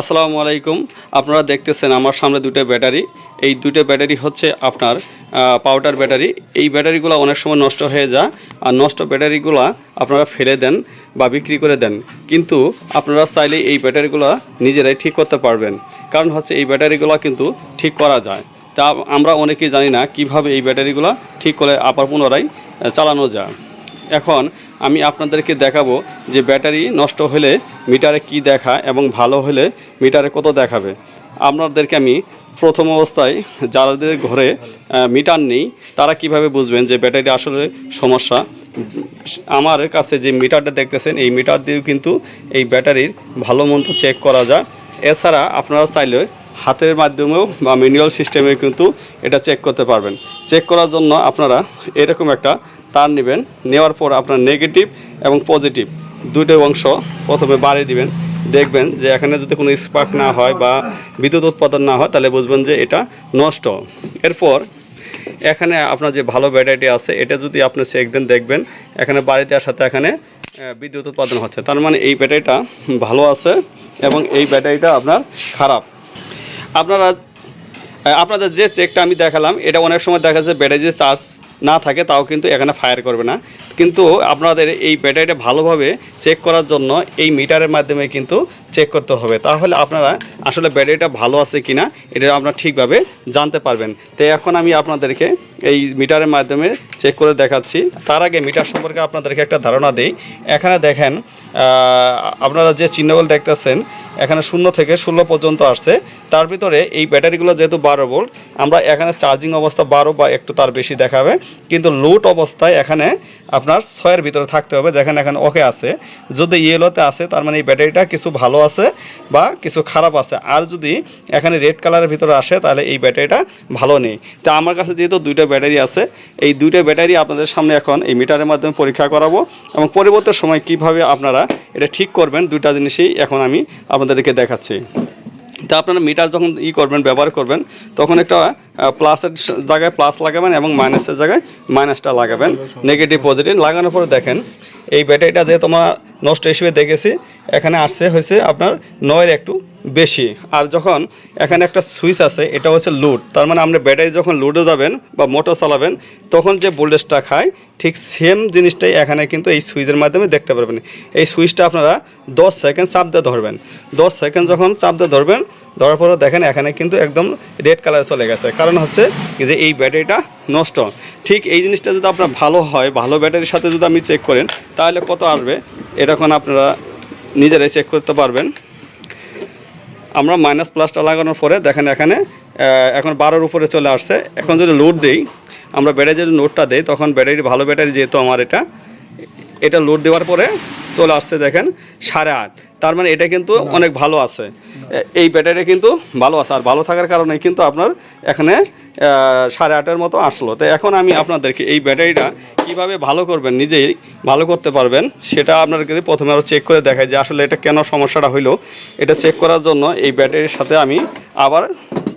আসসালামু আলাইকুম। আপনারা দেখতেছেন আমার সামনে দুটো ব্যাটারি। এই দুটো ব্যাটারি হচ্ছে আপনার পাউডার ব্যাটারি। এই ব্যাটারিগুলো অনেক সময় নষ্ট হয়ে যায়। আর নষ্ট ব্যাটারিগুলো আপনারা ফেলে দেন বা বিক্রি করে দেন। কিন্তু আপনারা চাইলে এই ব্যাটারিগুলো নিজেরাই ঠিক করতে পারবেন। কারণ হচ্ছে এই ব্যাটারিগুলো কিন্তু ঠিক করা যায়। তা আমরা অনেকেই জানি না কীভাবে এই ব্যাটারিগুলো ঠিক করে আবার পুনরায় চালানো যায়। এখন আমি আপনাদেরকে দেখাবো যে ব্যাটারি নষ্ট হলে মিটারে কি দেখা এবং ভালো হলে মিটারে কত দেখাবে। আপনাদেরকে আমি প্রথম অবস্থায় যাদের ঘরে মিটার নেই, তারা কীভাবে বুঝবেন যে ব্যাটারি আসলে সমস্যা? আমার কাছে যে মিটারটা দেখতেছেন, এই মিটার দিয়েও কিন্তু এই ব্যাটারির ভালো মন্দ চেক করা যায়। এছাড়া আপনারা চাইলে হাতের মাধ্যমেও বা ম্যানুয়াল সিস্টেমে কিন্তু এটা চেক করতে পারবেন। চেক করার জন্য আপনারা এরকম একটা তার নেবেন। নেওয়ার পর আপনার নেগেটিভ এবং পজিটিভ দুটো অংশ প্রথমে বাড়িয়ে দিবেন। দেখবেন যে এখানে যদি কোনো স্পার্ক না হয় বা বিদ্যুৎ উৎপাদন না হয়, তাহলে বুঝবেন যে এটা নষ্ট। এরপর এখানে আপনার যে ভালো ব্যাটারিটি আছে, এটা যদি আপনি চেক দেন, দেখবেন এখানে বাড়ি দেওয়ার সাথে এখানে বিদ্যুৎ উৎপাদন হচ্ছে। তার মানে এই ব্যাটারিটা ভালো আছে এবং এই ব্যাটারিটা আপনার খারাপ। আপনারা আপনাদের যে চেকটা আমি দেখালাম, এটা অনেক সময় দেখা যায় ব্যাটারি চার্জ না থাকে, তাও কিন্তু এখানে ফায়ার করবে না। কিন্তু আপনাদের এই ব্যাটারিটা ভালোভাবে চেক করার জন্য এই মিটারের মাধ্যমে কিন্তু চেক করতে হবে। তাহলে আপনারা আসলে ব্যাটারিটা ভালো আছে কি না এটা আপনারা ঠিকভাবে জানতে পারবেন। তো এখন আমি আপনাদেরকে এই মিটারের মাধ্যমে চেক করে দেখাচ্ছি। তার আগে মিটার সম্পর্কে আপনাদেরকে একটা ধারণা দিই। এখানে দেখেন আপনারা যে চিহ্নগুলো দেখতেছেন, এখানে শূন্য থেকে ষোলো পর্যন্ত আসছে। তার ভিতরে এই ব্যাটারিগুলো যেহেতু বারো ভোল্ট আমরা এখানে চার্জিং অবস্থা বারো বা একটু তার বেশি দেখাবে। কিন্তু লোড অবস্থায় এখানে আপনার ছয়ের ভিতরে থাকতে হবে। দেখেন এখানে ওকে আছে। যদি ইয়েলোতে আছে, তার মানে এই ব্যাটারিটা কিছু ভালো আছে বা কিছু খারাপ আছে। আর যদি এখানে রেড কালারের ভিতরে আসে, তাহলে এই ব্যাটারিটা ভালো নেই। তা আমার কাছে যেহেতু দুইটা ব্যাটারি আছে, এই দুইটা ব্যাটারি আপনাদের সামনে এখন এই মিটারের মাধ্যমে পরীক্ষা করাবো এবং পরবর্তী সময় কীভাবে আপনারা এটা ঠিক করবেন, দুইটা জিনিসই এখন আমি আপনাদেরকে দেখাচ্ছি। তা আপনারা মিটার যখন ই করবেন, ব্যবহার করবেন, তখন একটা প্লাসের জায়গায় প্লাস লাগাবেন এবং মাইনাসের জায়গায় মাইনাসটা লাগাবেন নেগেটিভ পজিটিভ লাগানোর পরে দেখেন, এই ব্যাটারিটা যে তোমার নষ্ট হিসেবে দেখেছি, এখানে আসছে হয়েছে আপনার নয়ের একটু বেশি। আর যখন এখানে একটা সুইচ আছে, এটা হচ্ছে লুড তার মানে আপনি ব্যাটারি যখন লুডে যাবেন বা মোটর চালাবেন, তখন যে ভোল্টেজটা খায়, ঠিক সেম জিনিসটাই এখানে কিন্তু এই সুইচের মাধ্যমে দেখতে পারবেন। এই সুইচটা আপনারা দশ সেকেন্ড চাপ দিয়ে ধরবেন। দশ সেকেন্ড যখন চাপ দিয়ে ধরবেন ধরার পরে দেখেন এখানে কিন্তু একদম রেড কালার চলে গেছে। কারণ হচ্ছে যে এই ব্যাটারিটা নষ্ট। ঠিক এই জিনিসটা যদি আপনার ভালো হয়, ভালো ব্যাটারির সাথে যদি আপনি চেক করেন, তাহলে কত আসবে? এরকম আপনারা নিজেরাই চেক করতে পারবেন। আমরা মাইনাস প্লাসটা লাগানোর পরে দেখেন এখানে এখন বারোর উপরে চলে আসছে। এখন যদি লোড দিই, আমরা ব্যাটারি যদি লোডটা দিই, তখন ব্যাটারি ভালো ব্যাটারি যেহেতু আমার এটা এটা লোড দেওয়ার পরে চলে আসছে দেখেন সাড়ে আট। তার মানে এটা কিন্তু অনেক ভালো আছে। এই ব্যাটারি কিন্তু ভালো আছে। আর ভালো থাকার কারণে কিন্তু আপনার এখানে সাড়ে আটের মতো আসলো। তো এখন আমি আপনাদেরকে এই ব্যাটারিটা কীভাবে ভালো করবেন নিজেই ভালো করতে পারবেন সেটা আপনাদেরকে প্রথমে আরও চেক করে দেখাই যে আসলে এটা কেন সমস্যাটা হইল। এটা চেক করার জন্য এই ব্যাটারির সাথে আমি আবার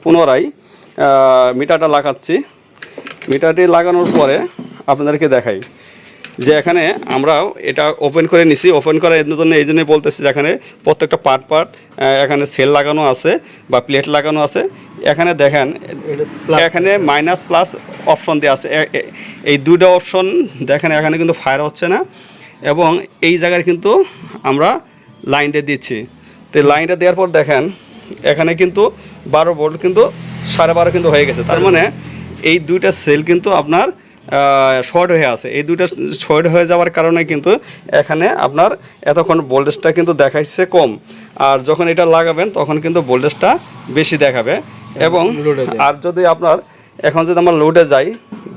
পুনরায় মিটারটা লাগাচ্ছি। মিটারটি লাগানোর পরে আপনাদেরকে দেখাই। যে এখানে আমরাও এটা ওপেন করে নিছি। ওপেন করার জন্য এই জন্যই বলতেছি যে এখানে প্রত্যেকটা পার্ট পার্ট এখানে সেল লাগানো আছে বা প্লেট লাগানো আছে। এখানে দেখেন এখানে মাইনাস প্লাস অপশন দেওয়া আছে। এই দুটো অপশন দেখেন এখানে কিন্তু ফায়ার হচ্ছে না। এবং এই জায়গায় কিন্তু আমরা লাইনটা দিচ্ছি। তো লাইনটা দেওয়ার পর দেখেন এখানে কিন্তু বারো ভোল্ট কিন্তু সাড়ে বারো কিন্তু হয়ে গেছে। তার মানে এই দুইটা সেল কিন্তু আপনার শর্ট হয়ে আছে। এই দুইটা শর্ট হয়ে যাওয়ার কারণে কিন্তু এখানে আপনার এতক্ষণ ভোল্টেজটা কিন্তু দেখাইছে কম। আর যখন এটা লাগাবেন তখন কিন্তু ভোল্টেজটা বেশি দেখাবে। এবং আর যদি আপনার এখন যদি আমরা লোডে যাই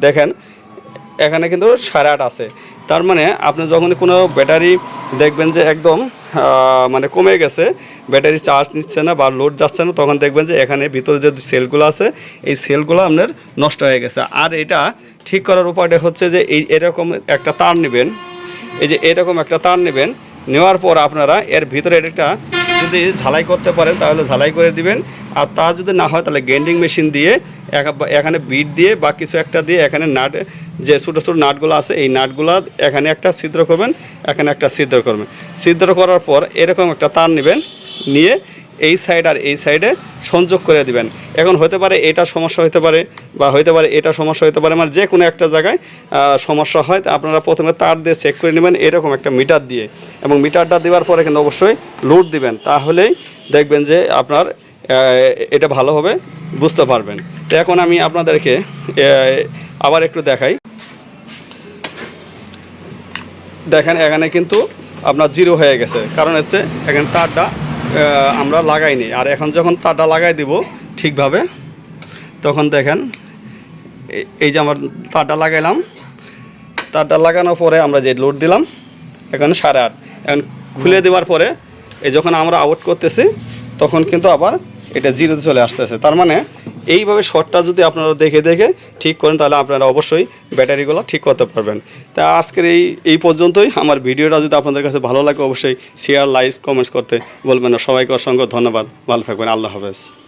দেখেন এখানে কিন্তু সাড়ে আট আছে। তার মানে আপনি যখন কোনো ব্যাটারি দেখবেন যে একদম মানে কমে গেছে ব্যাটারি চার্জ নিচ্ছে না বা লোড যাচ্ছে না তখন দেখবেন যে এখানে ভিতরে যে সেলগুলো আছে এই সেলগুলো আপনার নষ্ট হয়ে গেছে। আর এটা ঠিক করার উপায়টা হচ্ছে যে এই এরকম একটা তার নেবেন। এই যে এরকম একটা তার নেবেন। নেওয়ার পর আপনারা এর ভিতরে একটা যদি ঝালাই করতে পারেন তাহলে ঝালাই করে দিবেন। আর তা যদি না হয় তাহলে গ্যান্ডিং মেশিন দিয়ে এখানে বিট দিয়ে বা কিছু একটা দিয়ে এখানে নাট যে ছোটো ছোটো নাটগুলো আছে এই নাটগুলো এখানে একটা ছিদ্র করবেন, এখানে একটা ছিদ্র করবেন। ছিদ্র করার পর এরকম একটা তার নেবেন। নিয়ে এই সাইড আর এই সাইডে সংযোগ করে দিবেন। এখন হতে পারে এটা সমস্যা হতে পারে বা হতে পারে এটা সমস্যা হতে পারে মানে যে কোনো একটা জায়গায় সমস্যা হয়, তা আপনারা প্রথমে তার দিয়ে চেক করে নেবেন এরকম একটা মিটার দিয়ে। এবং মিটারটা দেওয়ার পরে কিন্তু অবশ্যই লোড দিবেন, তাহলেই দেখবেন যে আপনার এটা ভালোভাবে বুঝতে পারবেন। তো এখন আমি আপনাদেরকে আবার একটু দেখাই। দেখেন এখানে কিন্তু আপনার জিরো হয়ে গেছে, কারণ হচ্ছে এখানে তারটা আমরা লাগাইনি। আর এখন যখন তারটা লাগাই দিব ঠিকভাবে তখন দেখেন এই- এই যে আমার তারটা লাগাইলাম তারটা লাগানোর পরে আমরা যে লোড দিলাম এখন সাড়ে আট। এখন খুলে দেওয়ার পরে এই যখন আমরা আউট করতেছি তখন কিন্তু আবার এটা জিরোতে চলে আসতেছে। তার মানে এইভাবে শর্টটা যদি আপনারা দেখে দেখে ঠিক করেন, তাহলে আপনারা অবশ্যই ব্যাটারিগুলো ঠিক করতে পারবেন। তা আজকের এই এই পর্যন্তই। আমার ভিডিওটা যদি আপনাদের কাছে ভালো লাগে, অবশ্যই শেয়ার লাইক কমেন্টস করতে বলবেন না। সবাইকে অসংখ্য ধন্যবাদ। ভালো থাকবেন। আল্লাহ হাফেজ।